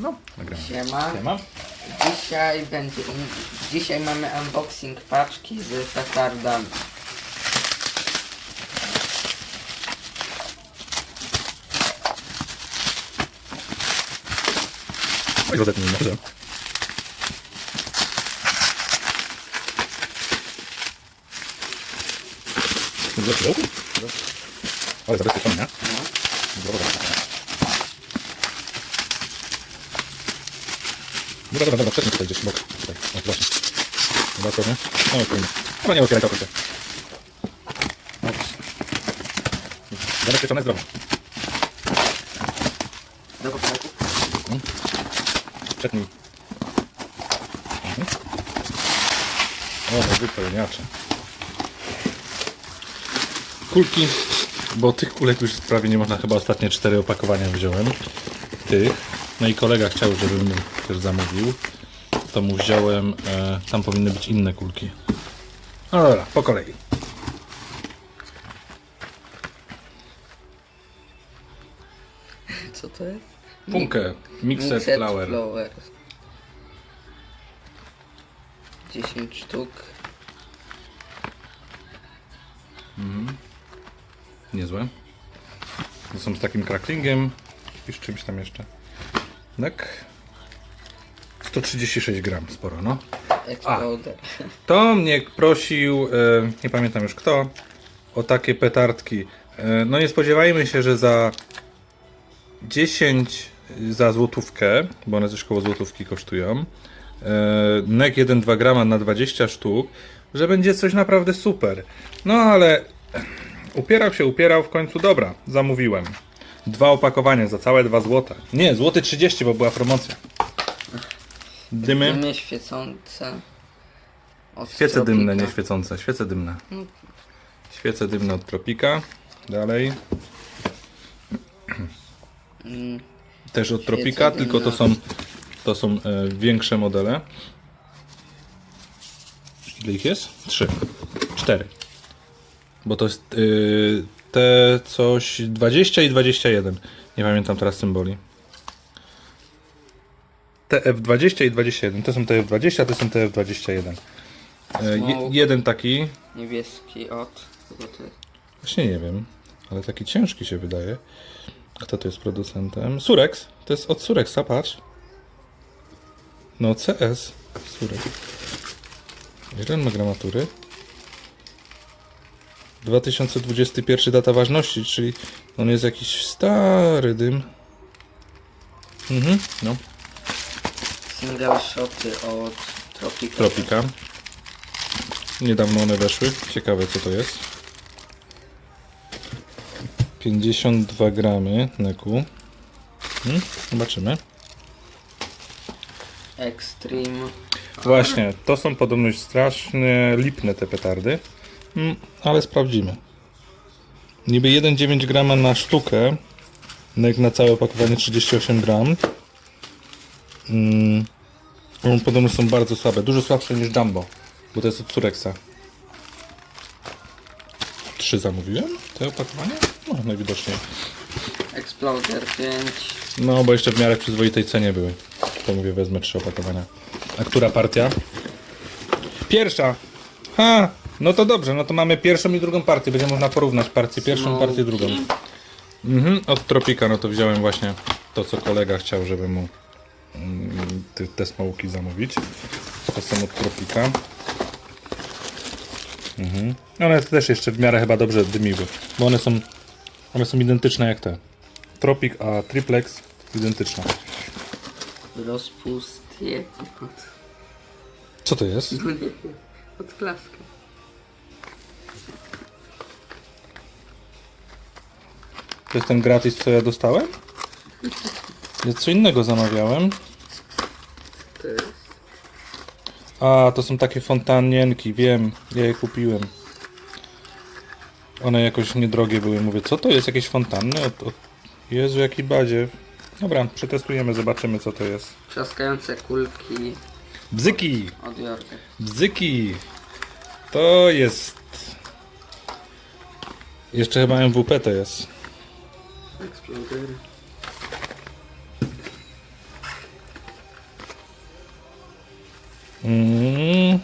No, nagramy. Siema. Siema. Dzisiaj będzie. Dzisiaj mamy unboxing paczki z petardami. Oj, rozetnij może. Do pudełku? Ale zabezpieczone, nie? Dobra, dobra. Dobra, dobra, dobra, wcześniej tutaj gdzieś bok. Tutaj, o, właśnie. Dobra, to nie? No, spokojnie. Chyba nie otwieraj to, Zabezpieczone zdrowo. Do kompletu. Przetnij. Mhm. O, wypełniacze. Kulki, bo tych kulek już prawie nie można, chyba ostatnie cztery opakowania wziąłem. Tych. No i kolega chciał, żebym też zamówił. To mu wziąłem, e, tam powinny być inne kulki. No dobra, po kolei. Co to jest? Funkę, Mixed, Mixed Flower. Flower. 10 sztuk. Niezłe. To są z takim cracklingiem i z czymś tam jeszcze. Tak. 136 gram, sporo, no. Exploder. To mnie prosił, e, nie pamiętam już kto, o takie petardki. E, no nie spodziewajmy się, że za 10 za złotówkę, bo one też koło złotówki kosztują, e, NEC 1,2 grama na 20 sztuk, że będzie coś naprawdę super. No ale upierał się, upierał, w końcu dobra, zamówiłem. Dwa opakowania za całe 2 złote. Nie, złoty 30, bo była promocja. Dymy. Dymy świecące. Od Świece Tropika. dymne, nie świecące. Świece dymne. Świece dymne od Tropika. Dalej. Mm, Też od Tropika, dymne tylko to są, to są e, większe modele. Ile ich jest? Trzy. Cztery. Bo to jest y, te coś 20 i 21. Nie pamiętam teraz symboli. TF20 i 21. To są TF20, a to są TF21. E, je, Smoke. jeden taki, niebieski od. Kogo to jest? Właśnie nie wiem, ale taki ciężki się wydaje. Kto to jest producentem? Surex. To jest od Surexa, patrz. No CS. Surex. Ile on ma gramatury? 2021 data ważności, czyli on jest jakiś stary dym. Mhm, no. Single shoty od Tropika. Tropika. Niedawno one weszły. Ciekawe co to jest. 52 gramy neku. Hmm? Zobaczymy. Extreme. Właśnie, to są podobność strasznie lipne te petardy. Mm, ale sprawdzimy. Niby 1,9 grama na sztukę. Nek na całe opakowanie 38 gram. Mm, one podobno są bardzo słabe. Dużo słabsze niż Jumbo. Bo to jest od Surexa. Trzy zamówiłem? Te opakowanie? No, najwidoczniej. Exploder 5. No, bo jeszcze w miarę przyzwoitej cenie były. To mówię, wezmę trzy opakowania. A która partia? Pierwsza! Ha! No to dobrze, no to mamy pierwszą i drugą partię. Będzie można porównać partię pierwszą, partię drugą. Mhm, od Tropika, no to wziąłem właśnie to, co kolega chciał, żeby mu mm, te, te smołki zamówić. To są od Tropika. Mhm. One też jeszcze w miarę chyba dobrze dymiły, bo one są, one są identyczne jak te. Tropik, a Triplex identyczna. Rozpust. Co to jest? Od klaski. To jest ten gratis, co ja dostałem? Ja co innego zamawiałem. To jest. A, to są takie fontannienki, wiem, ja je kupiłem. One jakoś niedrogie były, mówię, co to jest, jakieś fontanny? Od, od... Jezu, jaki badzie. Dobra, przetestujemy, zobaczymy co to jest. Trzaskające kulki Bzyki! od Jorka. Bzyki! To jest... Jeszcze chyba MWP to jest. Exploder. Mm.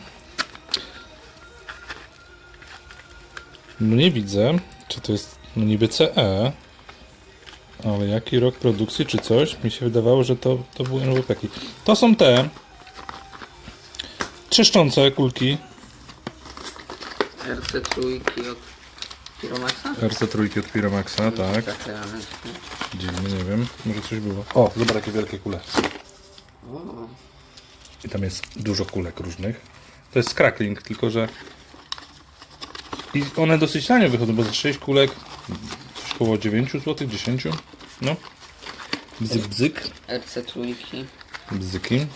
No nie widzę, czy to jest no niby CE, ale jaki rok produkcji czy coś, mi się wydawało, że to, to były NWP. -ki. To są te trzeszczące kulki RC trójki od Piromaxa? RC3 od Piramaxa, tak. Rameczki. Dziwnie, nie wiem, może coś było. O, zobacz jakie wielkie kule. O, I tam jest dużo kulek różnych. To jest crackling, tylko że i one dosyć tanio wychodzą, bo za 6 kulek coś koło 9 zł, 10. No. Bzyk, bzyk. RC trójki. Bzyki.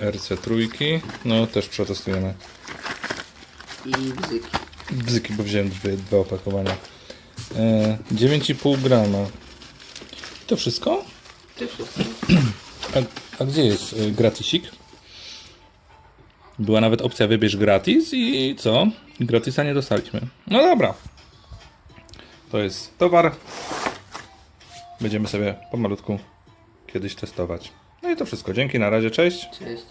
RC trójki. No też przetestujemy. I bzyki. Bzyki, bo wziąłem dwie, dwa opakowania. E, 9,5 grama. To wszystko? Ty wszystko. A, a gdzie jest y, gratisik? Była nawet opcja wybierz gratis i co? Gratisa nie dostaliśmy. No dobra. To jest towar. Będziemy sobie pomalutku kiedyś testować. No i to wszystko. Dzięki, na razie, cześć. Cześć.